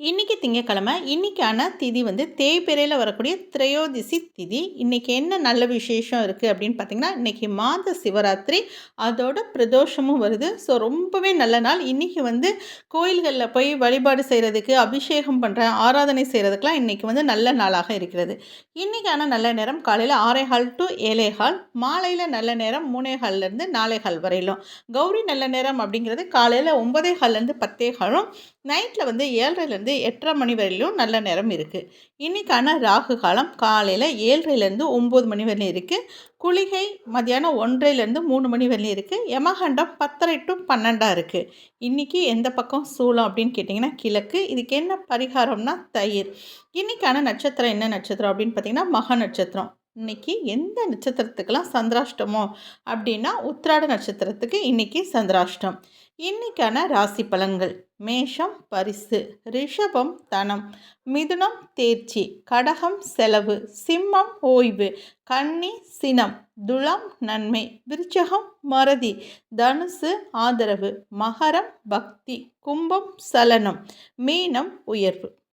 இன்னைக்கு திங்கக்கிழமை இன்னைக்கான திதி வந்து தேய்பிரையில் வரக்கூடிய திரையோதிசி திதி. இன்றைக்கி என்ன நல்ல விசேஷம் இருக்குது அப்படின்னு பார்த்தீங்கன்னா இன்றைக்கி மாத சிவராத்திரி. அதோட பிரதோஷமும் வருது. ஸோ ரொம்பவே நல்ல நாள். இன்றைக்கி வந்து கோயில்களில் போய் வழிபாடு செய்கிறதுக்கு அபிஷேகம் பண்ணுற ஆராதனை செய்கிறதுக்கெலாம் இன்றைக்கி வந்து நல்ல நாளாக இருக்கிறது. இன்னைக்கான நல்ல நேரம் காலையில் ஆறேகால் டு ஏழேகால் மாலையில் நல்ல நேரம் மூணேகால்லேருந்து நாலேகால் வரையிலும். கௌரி நல்ல நேரம் அப்படிங்கிறது காலையில் ஒன்பதேகால்லேருந்து பத்தேகாலும் நைட்டில் வந்து ஏழரைலேருந்து எட்டரை மணி வரையிலும் நல்ல நேரம் இருக்குது இன்றைக்கான ராகு காலம் காலையில் ஏழரைலேருந்து ஒம்பது மணி வரையிலும் இருக்குது குளிகை மதியானம் ஒன்றரைலேருந்து மூணு மணி வரையிலும் இருக்குது யமகண்டம் பத்தரை டு பன்னெண்டாக இருக்குது இன்றைக்கி எந்த பக்கம் சூளம் அப்படின்னு கேட்டிங்கன்னா கிழக்கு. இதுக்கு என்ன பரிகாரம்னா தயிர். இன்றைக்கான நட்சத்திரம் என்ன நட்சத்திரம் அப்படின்னு பார்த்தீங்கன்னா மக நட்சத்திரம். இன்றைக்கி எந்த நட்சத்திரத்துக்கெல்லாம் சந்திராஷ்டமோ அப்படின்னா உத்திராட நட்சத்திரத்துக்கு இன்றைக்கி சந்திராஷ்டம். இன்றைக்கான ராசி பலன்கள். மேஷம் பரிசு. ரிஷபம் தனம். மிதுனம் தேர்ச்சி. கடகம் செலவு. சிம்மம் ஓய்வு. கன்னி சினம். துளம் நன்மை. விருச்சகம் மறதி. தனுசு ஆதரவு. மகரம் பக்தி. கும்பம் சலனம். மீனம் உயர்வு.